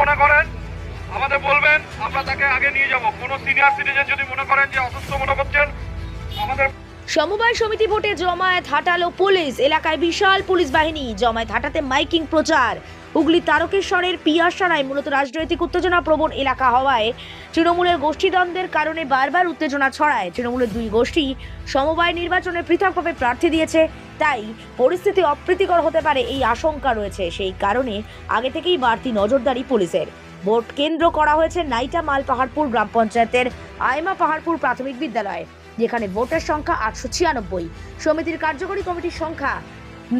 মনে করেন, আমাদের বলবেন, আমরা তাকে আগে নিয়ে যাব। কোনো সিনিয়র সিটিজেন যদি মনে করেন যে অসুস্থ মনে করছেন, আমাদের সমবায় সমিতি ভোটে জমায়েত হাঁটালো পুলিশ। এলাকায় বিশাল পুলিশ বাহিনী। জমায়েত হাঁটাতে মাইকিং প্রচার। হুগলি তারকেশ্বরের পিয়াসারায় মূলত রাজনৈতিক উত্তেজনা প্রবণ এলাকা হওয়ায় তৃণমূলের গোষ্ঠীদ্বন্দ্বের কারণে বারবার উত্তেজনা ছড়ায়। তৃণমূলের দুই গোষ্ঠী সমবায় নির্বাচনে পৃথকভাবে প্রার্থী দিয়েছে। তাই পরিস্থিতি অপ্রীতিকর হতে পারে এই আশঙ্কা রয়েছে। সেই কারণে আগে থেকেই বাড়তি নজরদারি পুলিশের। ভোট কেন্দ্র করা হয়েছে নাইটা মাল পাহাড়পুর গ্রাম পঞ্চায়েতের আয়মা পাহাড়পুর প্রাথমিক বিদ্যালয়। যেখানে ভোটের সংখ্যা আটশো ছিয়ানব্বই। সমিতির কার্যকরী কমিটির সংখ্যা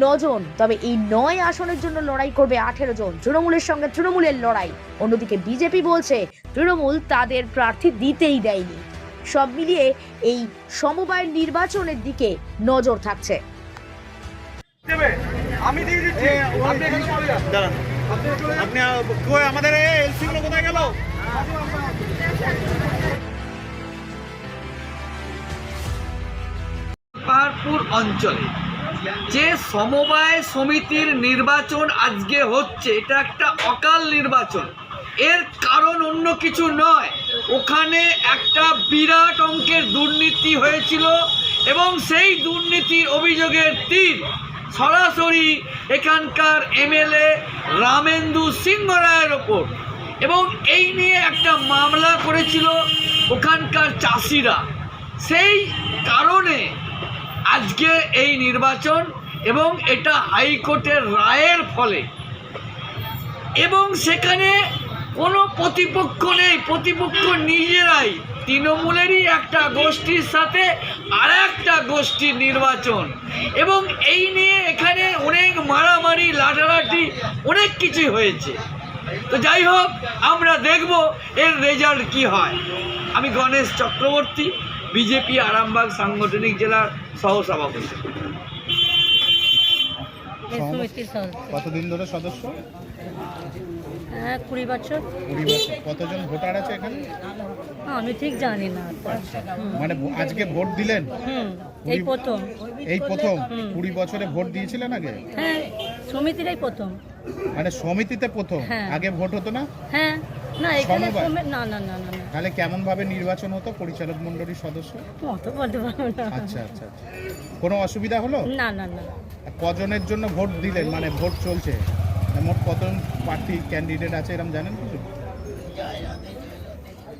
নজন তবে এই নয় আসনের জন্য লড়াই করবে আঠেরো জন। তৃণমূলের সঙ্গে তৃণমূলের লড়াই। অন্যদিকে বিজেপি বলছে তৃণমূল তাদের প্রার্থী দিতেই দেয়নি। সব মিলিয়ে এই সমবায় নির্বাচনের দিকে নজর থাকছে। আমি দিয়ে দিচ্ছি। আপনি আমাদের এলসি গুলো কোথায় গেল? পাহাড়পুর অঞ্চলে। যে সমবায় সমিতির নির্বাচন আজকে হচ্ছে, এটা একটা অকাল নির্বাচন। এর কারণ অন্য কিছু নয়। ওখানে একটা বিরাট অঙ্কের দুর্নীতি হয়েছিল এবং সেই দুর্নীতির অভিযোগের তীর সরাসরি এখানকার এমএলএ রামেন্দু সিংহ রায়ের ওপর। এবং এই নিয়ে একটা মামলা করেছিল ওখানকার চাষিরা। সেই কারণে আজকে এই নির্বাচন এবং এটা হাইকোর্টের রায়ের ফলে। এবং সেখানে কোনো প্রতিপক্ষ নেই, প্রতিপক্ষ নিজেরাই। তৃণমূলেরই একটা গোষ্ঠীর সাথে আর একটা গোষ্ঠীর নির্বাচন। এবং এই নিয়ে এখানে অনেক মারামারি লাঠালাঠি অনেক কিছুই হয়েছে। তো যাই হোক, আমরা দেখব এর রেজাল্ট কি হয়। আমি গণেশ চক্রবর্তী। বিজেপি আরামবাগ সাংগঠনিক জেলার সহসভাপতি। কতদিন ধরে সদস্য? হ্যাঁ কুড়ি বছর। কুড়ি বছর। কতজন ভোটার আছে এখানে? আমি ঠিক জানি না। মানে আজকে ভোট দিলেন? এই প্রথম। এই প্রথম? কুড়ি বছরে ভোট দিয়েছিলেন আগে? হ্যাঁ সমিতিরাই প্রথম। মানে সমিতিতে প্রথম? হ্যাঁ। আগে ভোট হতো না? হ্যাঁ। না এখানে সমবায়? না না না না না। তাহলে কেমন ভাবে নির্বাচন হতো পরিচালক মন্ডলীর সদস্য? অত বলতে পারব না। আচ্ছা আচ্ছা আচ্ছা। কোনো অসুবিধা হলো? না না না। কজনের জন্য ভোট দিলেন? মানে ভোট চলছে। মানে মোট কতজন প্রার্থী ক্যান্ডিডেট আছে এরকম জানেন কিছু?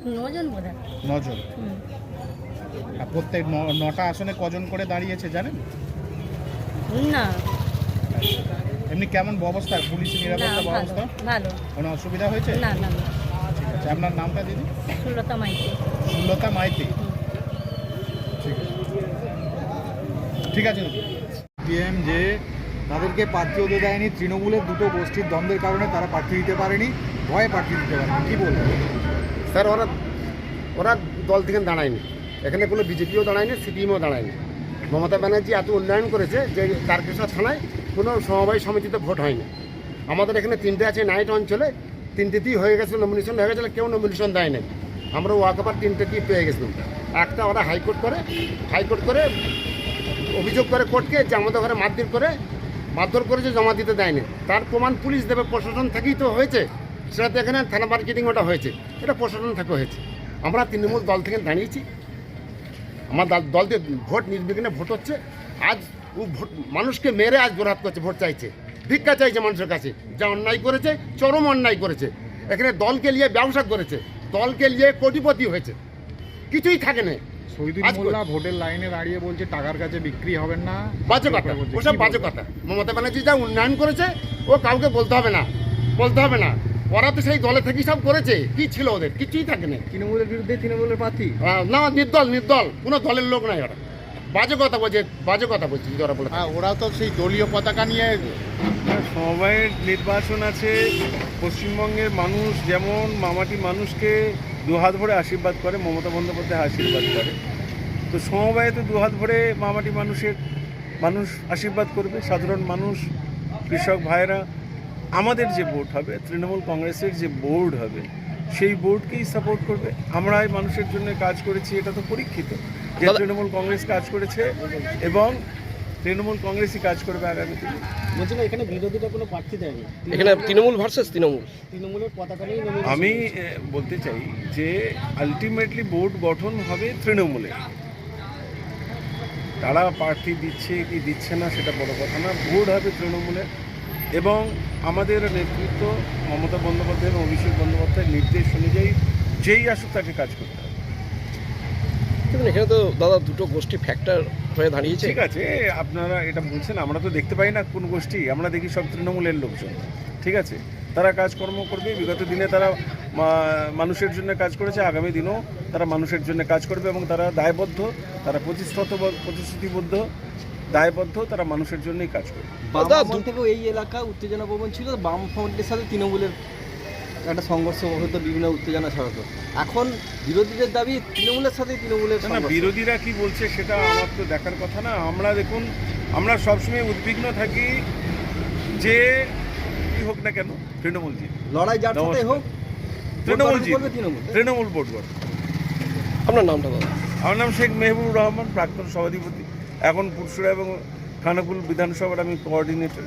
নজন বোধ হয় নজন। হুম। আর প্রত্যেক ন- নটা আসনে কজন করে দাঁড়িয়েছে জানেন? না। এমনি কেমন ব্যবস্থা? পুলিশ না নিরাপত্তা ভালো ব্যবস্থা? ভালো। কোনো অসুবিধা হয়েছে? না না না। আছে আপনার নামটা দিদি? সুলতা মাইতি। সুলতা মাইতি। ঠিক আছে। ঠিক আছে দিদি। সিপিএম যে তাদেরকে প্রার্থী হতে দেয়নি তৃণমূলের দুটো গোষ্ঠীর দ্বন্দ্বের কারণে তারা প্রার্থী দিতে পারেনি ভয়ে প্রার্থী দিতে পারেনি। কী বলবেন? স্যার ওরা ওরা দল থেকে দাঁড়ায়নি। এখানে কোনো বিজেপিও দাঁড়ায়নি সিপিএমও দাঁড়ায়নি। মমতা ব্যানার্জি এত উন্নয়ন করেছে যে তারকেশ্বর থানায় কোনো সমবায় সমিতিতে ভোট হয়নি। আমাদের এখানে তিনটে আছে নাইট অঞ্চলে তিনটেতেই হয়ে গেছে নমিনেশন হয়ে গেছিল, কেউ নমিনেশন দেয় নাই। আমরা ওয়াকাবার তিনটেতেই পেয়ে গেছিলাম। একটা ওরা হাইকোর্ট করে হাইকোর্ট করে অভিযোগ করে কোর্টকে যে আমাদের ঘরে মারধর করে, মারধর করেছে জমা দিতে দেয়নি। তার প্রমাণ পুলিশ দেবে, প্রশাসন থেকেই তো হয়েছে। সেটা তো এখানে থানা মার্কেটিং ওটা হয়েছে। এটা প্রশাসন থেকে হয়েছে। আমরা তৃণমূল দল থেকে দাঁড়িয়েছি। আমার দল দিয়ে ভোট, নির্বিঘ্নে ভোট হচ্ছে। আজ ও ভোট, মানুষকে মেরে আজ গোরহাত করছে, ভোট চাইছে। ভিক্ষা চাইছে মানুষের কাছে। যা অন্যায় করেছে চরম অন্যায় করেছে। এখানে দলকে নিয়ে ব্যবসা করেছে। দলকে নিয়ে কোটিপতি হয়েছে। কিছুই থাকে না। শহীদুল মোল্লা ভোটের লাইনে দাঁড়িয়ে বলছে টাকার কাছে বিক্রি হবেন না। বাজে কথা। বলছে, ওসব কি বাজে কথা। মমতা ব্যানার্জি যা উন্নয়ন করেছে ও কাউকে বলতে হবে না। বলতে হবে না। ওরা তো সেই দলে সব করেছে। কি ছিল ওদের? কিছুই থাকে না। তৃণমূলের বিরুদ্ধে তৃণমূলের প্রার্থী? না নির্দল নির্দল। কোনো দলের লোক নাই ওরা। বাজে কথা বলছে বাজে কথা বলছে ওরা বলে হ্যাঁ ওরা তো সেই দলীয় পতাকা নিয়ে সমবায়ের নির্বাচন আছে পশ্চিমবঙ্গের মানুষ যেমন মামাটি মানুষকে দুহাত ভরে আশীর্বাদ করে মমতা বন্দ্যোপাধ্যায় আশীর্বাদ করে। তো সমবায়ে তো দুহাত ভরে মামাটি মানুষের মানুষ আশীর্বাদ করবে সাধারণ মানুষ কৃষক ভাইরা আমাদের যে বোর্ড হবে তৃণমূল কংগ্রেসের যে বোর্ড হবে সেই বোর্ডকেই সাপোর্ট করবে। আমরাই মানুষের জন্য কাজ করেছি এটা তো পরীক্ষিত। তৃণমূল কংগ্রেস কাজ করেছে এবং তৃণমূল কংগ্রেসই কাজ করবে আগামী দিনে। বলছি না এখানে বিরোধীরা কোনো প্রার্থী দেয়নি? এখানে তৃণমূল ভার্সেস তৃণমূল। তৃণমূলের পতাকা নেই আমি বলতে চাই যে আলটিমেটলি বোর্ড গঠন হবে তৃণমূলে। তারা প্রার্থী দিচ্ছে কি দিচ্ছে না সেটা বড় কথা না বোর্ড হবে তৃণমূলে। এবং আমাদের নেতৃত্ব মমতা বন্দ্যোপাধ্যায় এবং অভিষেক বন্দ্যোপাধ্যায়ের নির্দেশ অনুযায়ী যেই আসুক তাকে কাজ করতে হবে। দেখুন এখানে তো দাদা দুটো গোষ্ঠী ফ্যাক্টর হয়ে দাঁড়িয়েছে। ঠিক আছে আপনারা এটা বলছেন আমরা তো দেখতে পাই না কোন গোষ্ঠী আমরা দেখি সব তৃণমূলের লোকজন ঠিক আছে? তারা কাজকর্ম করবে বিগত দিনে তারা মানুষের জন্য কাজ করেছে আগামী দিনেও তারা মানুষের জন্য কাজ করবে এবং তারা দায়বদ্ধ তারা প্রতিশ্রুত প্রতিশ্রুতিবদ্ধ দায়বদ্ধ তারা মানুষের জন্যই কাজ করবে। দাদা বাম থেকেও এই এলাকা উত্তেজনা প্রবণ ছিল বাম ফ্রন্টের সাথে তৃণমূলের একটা সংঘর্ষ হতো বিভিন্ন উত্তেজনা ছড়াতো। এখন বিরোধীদের দাবি তৃণমূলের সাথে তৃণমূলের না, না বিরোধীরা কি বলছে সেটা আমার তো দেখার কথা না। আমরা দেখুন আমরা সবসময় উদ্বিগ্ন থাকি যে কি হোক না কেন তৃণমূল জিত। লড়াই যার সাথে হোক তৃণমূল ভোট জিত। তৃণমূল। তৃণমূল বোর্ড গঠন আপনার নামটা দাদা আমার নাম শেখ মেহবুব রহমান প্রাক্তন সভাধিপতি। এখন পুরসুরা এবং খানাকুল বিধানসভার আমি কোঅর্ডিনেটর